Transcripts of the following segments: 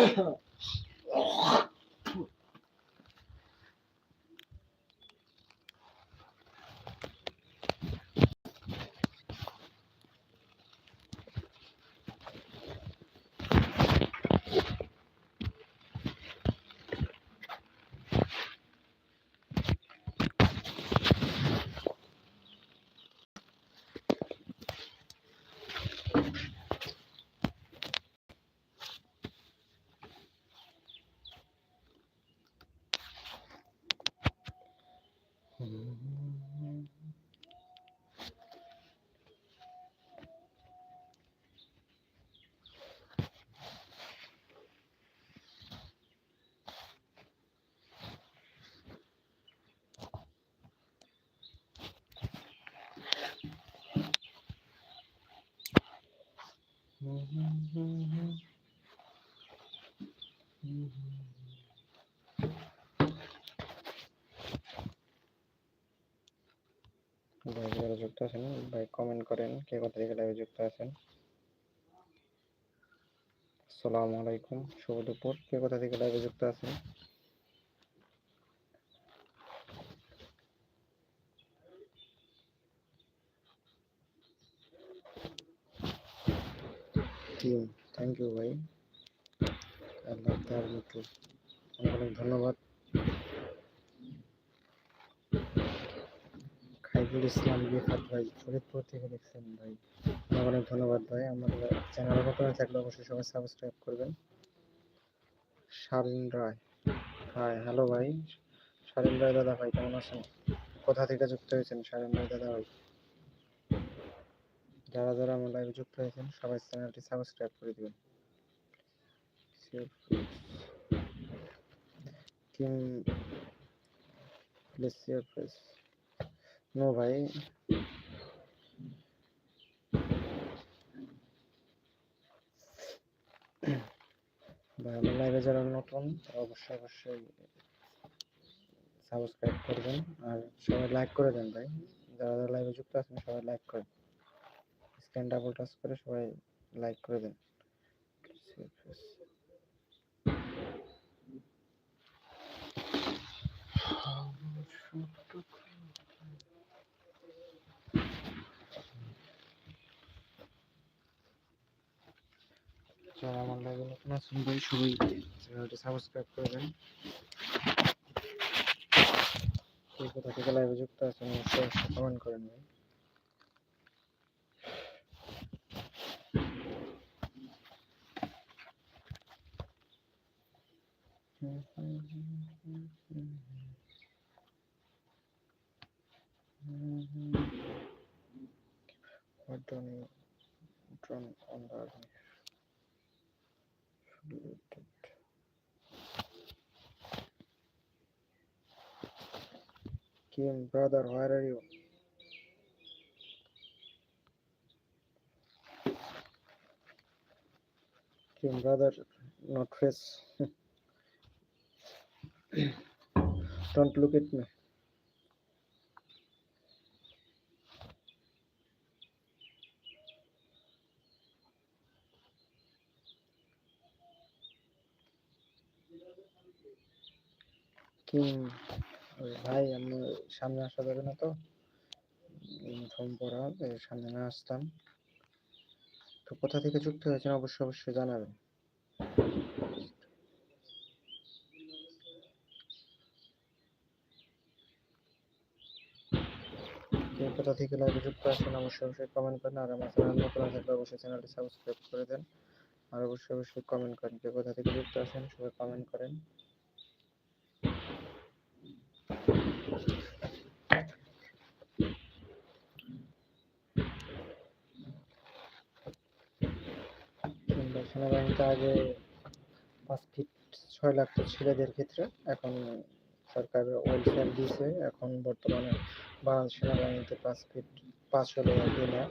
thank কে কোথা থেকে লাইভে যুক্ত আছেন? আসসালামু আলাইকুম, শুভ দুপুর। কে কোথা থেকে লাইভে যুক্ত আছেন? থ্যাংক ইউ ভাই। আল্লাহ অনেক অনেক ধন্যবাদ। খাইফুল ইসলাম রিফাত ভাই ফরিদপুর থেকে দেখছেন ভাই। অনেক ধন্যবাদ ভাই। আমার চ্যানেলে নতুন হয়ে থাকলে অবশ্যই সবাই সাবস্ক্রাইব করবেন। শালীন রায়। হাই হ্যালো ভাই। শালীন রায় দাদা ভাই, কেমন আছেন? কোথা থেকে যুক্ত হয়েছেন শালীন রায় দাদা ভাই? যারা যারা আমার লাইভে যুক্ত হয়েছেন, সবাই চ্যানেলটি সাবস্ক্রাইব করে দিবেন। কিম প্লিজ নো ভাই। ভাই, আমার লাইভে যারা নতুন অবশ্যই অবশ্যই সাবস্ক্রাইব করবেন। আর সবাই লাইক করে দেন ভাই। যারা যারা লাইভে যুক্ত আছেন, সবাই লাইক করেন স্ক্যান ডাবল টাচ করে সবাই লাইক করে দেন। যারা আমার লাইভে নতুন আছেন, সবাই চ্যানেলটি সাবস্ক্রাইব করবেন কোথা থেকে লাইভে যুক্ত আছেন কমেন্ট করেন ভাই। What done Kim, brother, where are you? Kim, brother, not face. Don't look at me. Kim. ভাই, আমি সামনে আসা যাবে না তো। ইউনিফর্ম পরা সামনে না আসতাম। তো কোথা থেকে যুক্ত হয়েছেন অবশ্যই অবশ্যই জানাবেন। কোথা থেকে লাইভে যুক্ত আছেন অবশ্যই অবশ্যই কমেন্ট করেন। আর আমার চ্যানেল নতুন থাকলে অবশ্যই চ্যানেলটি সাবস্ক্রাইব করে দেন। আর অবশ্যই অবশ্যই কমেন্ট করেন কে কোথা থেকে যুক্ত আছেন, সবাই কমেন্ট করেন কিংবা সেনাবাহিনীতে আগে পাঁচ ফিট ছয় লাখ ছেলেদের ক্ষেত্রে এখন সরকার ওয়েলফেয়ার দিয়েছে। এখন বর্তমানে বাংলাদেশ সেনাবাহিনীতে পাঁচ ফিট পাঁচ হলে দিই না।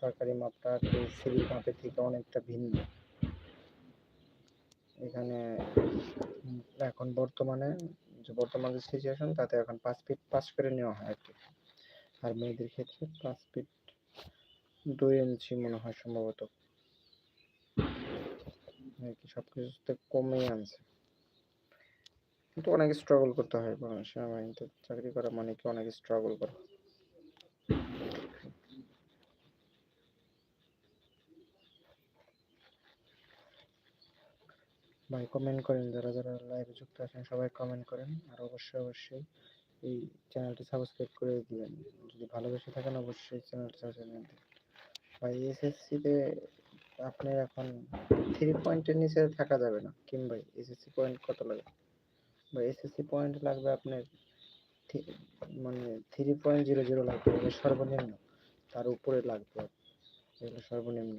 সরকারি মাপটা একটু ফ্রি মাপের থেকে অনেকটা ভিন্ন। এখানে এখন বর্তমানে যে বর্তমান যে সিচুয়েশন তাতে এখন পাঁচ ফিট পাস করে নেওয়া হয় আর কি। আর মেয়েদের ক্ষেত্রে পাঁচ ফিট দুই ইঞ্চি মনে হয় সম্ভবত। কি সব কিছুতে কমেই আনছে। কিন্তু অনেক স্ট্রাগল করতে হয় সেনাবাহিনীতে চাকরি করা মানে কি অনেক স্ট্রাগল ভাই কমেন্ট করেন, যারা যারা লাইভে যুক্ত আছেন, সবাই কমেন্ট করেন। আর অবশ্যই অবশ্যই এই চ্যানেলটি সাবস্ক্রাইব করে দিবেন। যদি ভালোবেসে থাকেন, অবশ্যই চ্যানেলটি সাবস্ক্রাইব করে দিন ভাই এসএসসিতে আপনার এখন থ্রি পয়েন্টের নিচে থাকা যাবে না। কিংবা এসএসসি পয়েন্ট কত লাগে? বা এসএসসি পয়েন্ট লাগবে আপনার মানে থ্রি পয়েন্ট জিরো জিরো লাগবে সর্বনিম্ন। তার উপরে লাগবে। এগুলো সর্বনিম্ন।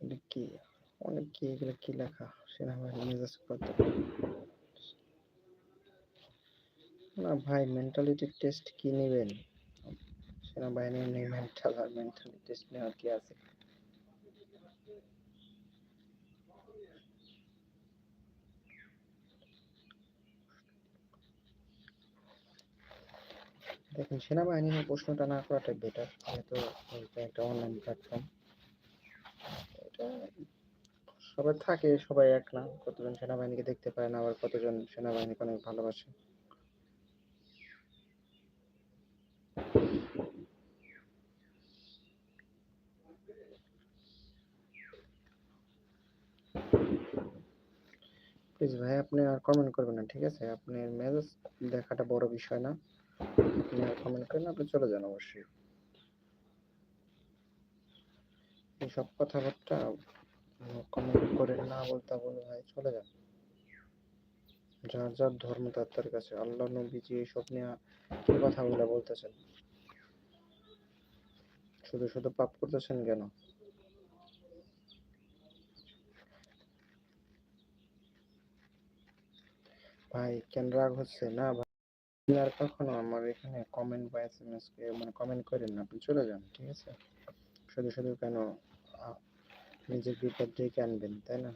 অনেক কি এগুলো কি লেখা? সেনাবাহিনী মেজাজ কত? না ভাই মেন্টালিটি টেস্ট কি নেবেন? সেনাবাহিনী নেই মেন্টাল আর মেন্টালিটি টেস্ট নেওয়ার কি আছে? দেখুন সেনাবাহিনী নিয়ে প্রশ্নটা না করাটাই বেটার যেহেতু এটা একটা অনলাইন প্ল্যাটফর্ম এটা সবাই থাকে, সবাই এক না। কতজন সেনাবাহিনীকে দেখতে পায় না, আবার কতজন সেনাবাহিনীকে অনেক ভালোবাসে। প্লিজ ভাই, আপনি আর কমেন্ট করবেন না, ঠিক আছে? আপনি মেসেজ দেখাটা বড় বিষয় না। কমেন্ট করেন আপনি চলে যান অবশ্যই। এইসব কথাবার্তা কমেন্ট করে না বলতে বলে ভাই, চলে যান। যার যার ধর্ম, তার তার কাছে। আল্লাহ নবীজি এইসব নিয়ে কি কথা বলে বলতেছেন? শুধু শুধু পাপ করতেছেন কেন? ভাই, কেন রাগ হচ্ছে? না আপনি আর কখনো আমার এখানে কমেন্ট বা এস এম এস মানে কমেন্ট করেন না, আপনি চলে যান, ঠিক আছে? শুধু শুধু কেন নিজের বিপদ ডেকে আনবেন, তাই না?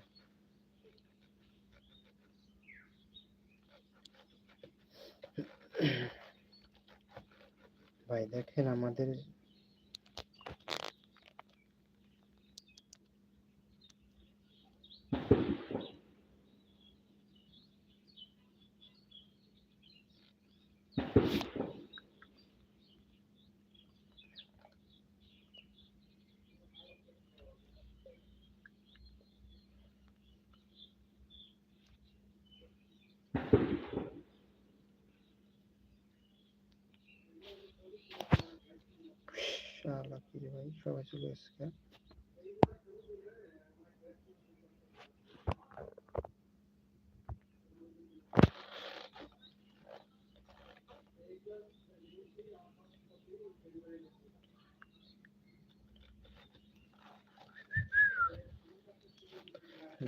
ভাই, দেখেন আমাদের শালা কি রে ভাই, সবাই চলে এসছে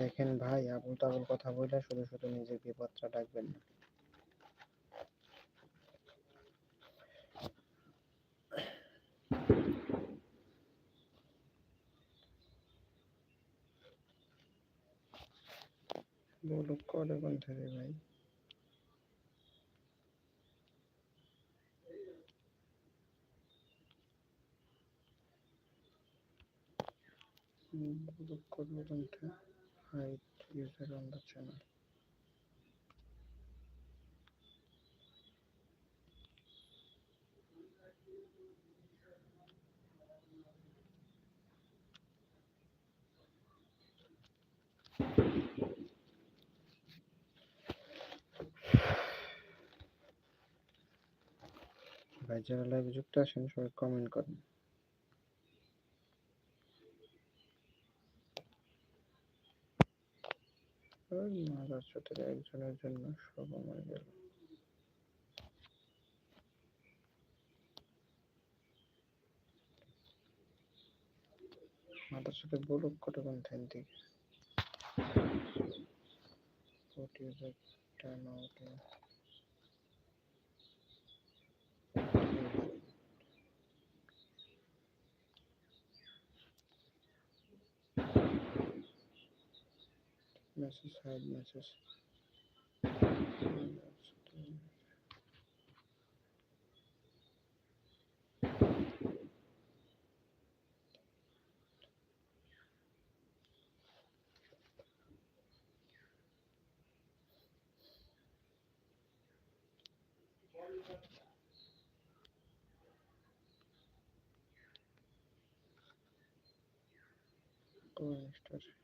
দেখেন ভাই আবুল তাবুল কথা বলে শুধু শুধু নিজের বিপদটা ডাকবেন না। বলো করে কোন থেকে ভাই। করব কোন থেকে height user on the channel ভাই যারা লাইভে যুক্ত আছেন সবাই কমেন্ট করেন। একজনের জন্য সব আমার গেল। বলুক matches, side matches. Go ahead, start.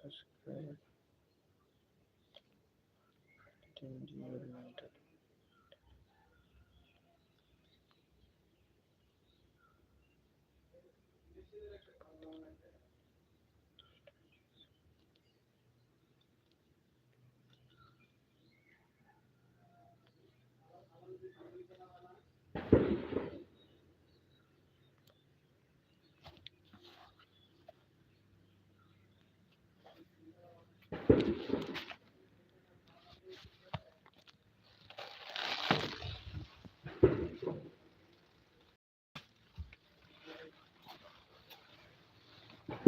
subscribe. Continue.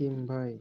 Kim ভাই